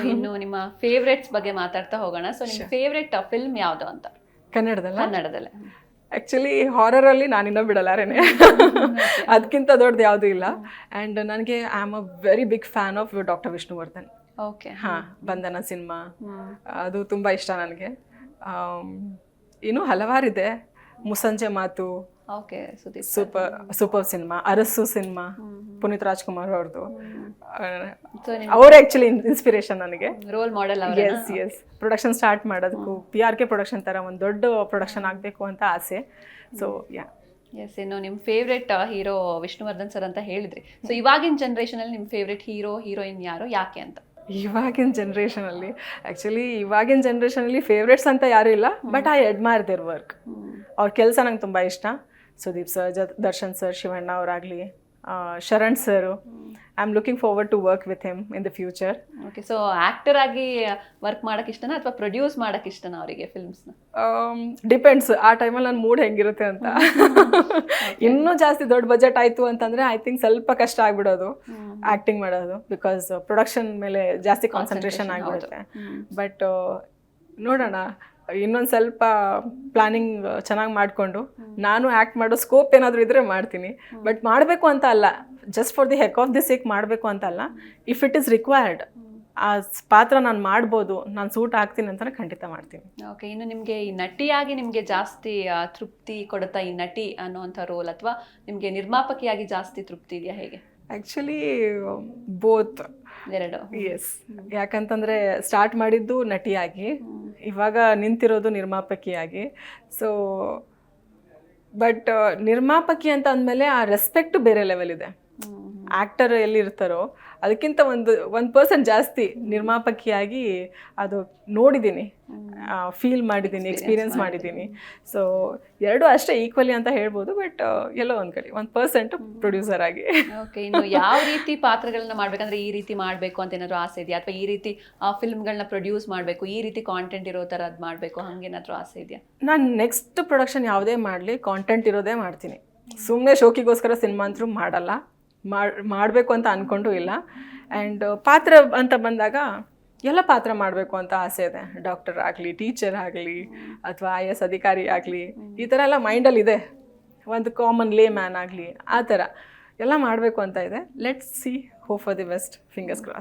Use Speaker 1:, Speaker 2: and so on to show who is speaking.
Speaker 1: ಇನ್ನು ನಿಮ್ಮ ಫೇವ್ರೆಟ್ಸ್ ಬಗ್ಗೆ ಮಾತಾಡ್ತಾ ಹೋಗೋಣ. ಸೊ ನಿಮ್ಮ ಫೇವ್ರೆಟ್ ಫಿಲ್ಮ್ ಯಾವುದು ಅಂತ?
Speaker 2: ಕನ್ನಡದಲ್ಲ?
Speaker 1: ಕನ್ನಡದಲ್ಲೇ.
Speaker 2: ಆ್ಯಕ್ಚುಲಿ ಹಾರರಲ್ಲಿ ನಾನಿನ್ನೂ ಬಿಡಲಾರೇನೆ ಅದಕ್ಕಿಂತ ದೊಡ್ಡದು ಯಾವುದೂ ಇಲ್ಲ. ಆ್ಯಂಡ್ ನನಗೆ I am a very big fan of doctor Vishnuvardhan
Speaker 1: okay
Speaker 2: ಹಾಂ ಬಂಧನ ಸಿನಿಮಾ. ಅದು ತುಂಬ ಇಷ್ಟ ನನಗೆ. ಇನ್ನೂ ಹಲವಾರಿದೆ. Mussanje Maatu.
Speaker 1: Okay Sudeep
Speaker 2: super super cinema. Arasu cinema. Puneeth Rajkumar ಅವ್ರದ್ದು ಅವರೇ ಆಕ್ಚುಲಿ ಇನ್ಸ್ಪಿರೇಷನ್ ನನಗೆ.
Speaker 1: Role model
Speaker 2: S S production start ಮಾಡೋದಕ್ಕೂ ಪಿ ಆರ್ ಕೆ ಪ್ರೊಡಕ್ಷನ್ ಥರ ಒಂದು ದೊಡ್ಡ ಪ್ರೊಡಕ್ಷನ್ ಆಗಬೇಕು ಅಂತ ಆಸೆ. ಸೊ ಯಾ
Speaker 1: ಎಸ್ ಇನ್ನು ನಿಮ್ಮ ಫೇವ್ರೆಟ್ ಹೀರೋ ವಿಷ್ಣುವರ್ಧನ್ ಸರ್ ಅಂತ ಹೇಳಿದ್ರಿ. ಸೊ ಇವಾಗಿನ ಜನ್ರೇಷನಲ್ಲಿ ಅಲ್ಲಿ ನಿಮ್ಮ ಫೇವ್ರೆಟ್ ಹೀರೋ ಹೀರೋಯಿನ್ ಯಾರು ಯಾಕೆ ಅಂತ?
Speaker 2: ಇವಾಗಿನ ಜನ್ರೇಷನಲ್ಲಿ ಆ್ಯಕ್ಚುಲಿ ಇವಾಗಿನ ಜನ್ರೇಷನಲ್ಲಿ ಫೇವ್ರೇಟ್ಸ್ ಅಂತ ಯಾರೂ ಇಲ್ಲ but I admire their work ಅವ್ರ ಕೆಲಸ ನಂಗೆ ತುಂಬ ಇಷ್ಟ. ಸುದೀಪ್ ಸರ್ ಜ Darshan sir Shivanna ಅವರಾಗಲಿ Sharan sir I am looking forward to work with him in the future
Speaker 1: okay so actor ಆಗಿ ವರ್ಕ್ ಮಾಡಕ್ಕೆ ಇಷ್ಟನಾ ಅಥವಾ ಪ್ರೊಡ್ಯೂಸ್ ಮಾಡಕ್ಕೆ ಇಷ್ಟನಾ ಅವರಿಗೆ ಫಿಲ್ಮ್ಸ್ನ
Speaker 2: ಡಿಪೆಂಡ್ಸ್ ಆ ಟೈಮಲ್ಲಿ ನನ್ನ ಮೂಡ್ ಹೆಂಗಿರುತ್ತೆ ಅಂತ. ಇನ್ನೂ ಜಾಸ್ತಿ ದೊಡ್ಡ ಬಜೆಟ್ ಆಯಿತು ಅಂತಂದರೆ ಐ ಥಿಂಕ್ ಸ್ವಲ್ಪ ಕಷ್ಟ ಆಗ್ಬಿಡೋದು ಆ್ಯಕ್ಟಿಂಗ್ ಮಾಡೋದು ಬಿಕಾಸ್ ಪ್ರೊಡಕ್ಷನ್ ಮೇಲೆ ಜಾಸ್ತಿ ಕಾನ್ಸಂಟ್ರೇಷನ್ ಆಗಿಬಿಡುತ್ತೆ. ಬಟ್ ನೋಡೋಣ. ಇನ್ನೊಂದು ಸ್ವಲ್ಪ ಪ್ಲಾನಿಂಗ್ ಚೆನ್ನಾಗಿ ಮಾಡಿಕೊಂಡು ನಾನು ಆ್ಯಕ್ಟ್ ಮಾಡೋ ಸ್ಕೋಪ್ ಏನಾದರೂ ಇದ್ದರೆ ಮಾಡ್ತೀನಿ. ಬಟ್ ಮಾಡಬೇಕು ಅಂತ ಅಲ್ಲ. Just for the heck of the sake ಮಾಡಬೇಕು ಅಂತ ಅಲ್ಲ. ಇಫ್ ಇಟ್ ಇಸ್ ರಿಕ್ವೈರ್ಡ್ ಆ ಪಾತ್ರ ನಾನು ಮಾಡ್ಬೋದು ನಾನು ಸೂಟ್ ಆಗ್ತೀನಿ ಅಂತಲೇ ಖಂಡಿತ ಮಾಡ್ತೀನಿ.
Speaker 1: ಓಕೆ ಇನ್ನು ನಿಮಗೆ ಈ ನಟಿಯಾಗಿ ನಿಮಗೆ ಜಾಸ್ತಿ ತೃಪ್ತಿ ಕೊಡುತ್ತಾ ಈ ನಟಿ ಅನ್ನುವಂಥ ರೋಲ್ ಅಥವಾ ನಿಮಗೆ ನಿರ್ಮಾಪಕಿಯಾಗಿ ಜಾಸ್ತಿ ತೃಪ್ತಿ ಇದೆಯಾ ಹೇಗೆ?
Speaker 2: ಆ್ಯಕ್ಚುಲಿ ಬೋತ್
Speaker 1: ಎರಡು.
Speaker 2: ಎಸ್ ಯಾಕಂತಂದರೆ ಸ್ಟಾರ್ಟ್ ಮಾಡಿದ್ದು ನಟಿಯಾಗಿ. ಇವಾಗ ನಿಂತಿರೋದು ನಿರ್ಮಾಪಕಿಯಾಗಿ. ಸೊ ಬಟ್ ನಿರ್ಮಾಪಕಿ ಅಂತ ಅಂದಮೇಲೆ ಆ ರೆಸ್ಪೆಕ್ಟ್ ಬೇರೆ ಲೆವೆಲ್ ಇದೆ. ಆ್ಯಕ್ಟರ್ ಎಲ್ಲಿರ್ತಾರೋ ಅದಕ್ಕಿಂತ ಒಂದು ಒಂದು ಪರ್ಸೆಂಟ್ ಜಾಸ್ತಿ ನಿರ್ಮಾಪಕಿಯಾಗಿ ಅದು ನೋಡಿದ್ದೀನಿ. ಫೀಲ್ ಮಾಡಿದ್ದೀನಿ ಎಕ್ಸ್ಪೀರಿಯನ್ಸ್ ಮಾಡಿದ್ದೀನಿ. ಸೊ ಎರಡು ಅಷ್ಟೇ ಈಕ್ವಲಿ ಅಂತ ಹೇಳ್ಬೋದು ಬಟ್ ಎಲ್ಲೋ ಒಂದು ಕಡೆ ಒಂದು ಪರ್ಸೆಂಟ್ ಪ್ರೊಡ್ಯೂಸರ್ ಆಗಿ.
Speaker 1: ಓಕೆ ಇನ್ನು ಯಾವ ರೀತಿ ಪಾತ್ರಗಳನ್ನ ಮಾಡ್ಬೇಕಂದ್ರೆ ಈ ರೀತಿ ಮಾಡಬೇಕು ಅಂತ ಏನಾದರೂ ಆಸೆ ಇದೆಯಾ? ಅಥವಾ ಈ ರೀತಿ ಫಿಲ್ಮ್ಗಳನ್ನ ಪ್ರೊಡ್ಯೂಸ್ ಮಾಡಬೇಕು ಈ ರೀತಿ ಕಾಂಟೆಂಟ್ ಇರೋ ಥರದ್ದು ಮಾಡಬೇಕು ಹಂಗೇನಾದರೂ ಆಸೆ ಇದೆಯಾ?
Speaker 2: ನಾನು ನೆಕ್ಸ್ಟ್ ಪ್ರೊಡಕ್ಷನ್ ಯಾವುದೇ ಮಾಡಲಿ ಕಾಂಟೆಂಟ್ ಇರೋದೇ ಮಾಡ್ತೀನಿ. ಸುಮ್ಮನೆ ಶೋಕಿಗೋಸ್ಕರ ಸಿನಿಮಾ ಅಂತರೂ ಮಾಡಲ್ಲ. ಮಾಡಬೇಕು ಅಂತ ಅಂದ್ಕೊಂಡು ಇಲ್ಲ. ಆ್ಯಂಡ್ ಪಾತ್ರ ಅಂತ ಬಂದಾಗ ಎಲ್ಲ ಪಾತ್ರ ಮಾಡಬೇಕು ಅಂತ ಆಸೆ ಇದೆ. ಡಾಕ್ಟರ್ ಆಗಲಿ ಟೀಚರ್ ಆಗಲಿ, ಅಥವಾ ಐ ಎಸ್ ಅಧಿಕಾರಿ ಆಗಲಿ, ಈ ಥರ ಎಲ್ಲ ಮೈಂಡಲ್ಲಿ ಇದೆ. ಒಂದು ಕಾಮನ್ ಲೇ ಮ್ಯಾನ್ ಆಗಲಿ, ಆ ಥರ ಎಲ್ಲ ಮಾಡಬೇಕು ಅಂತ ಇದೆ. Let's see hope for the best fingers cross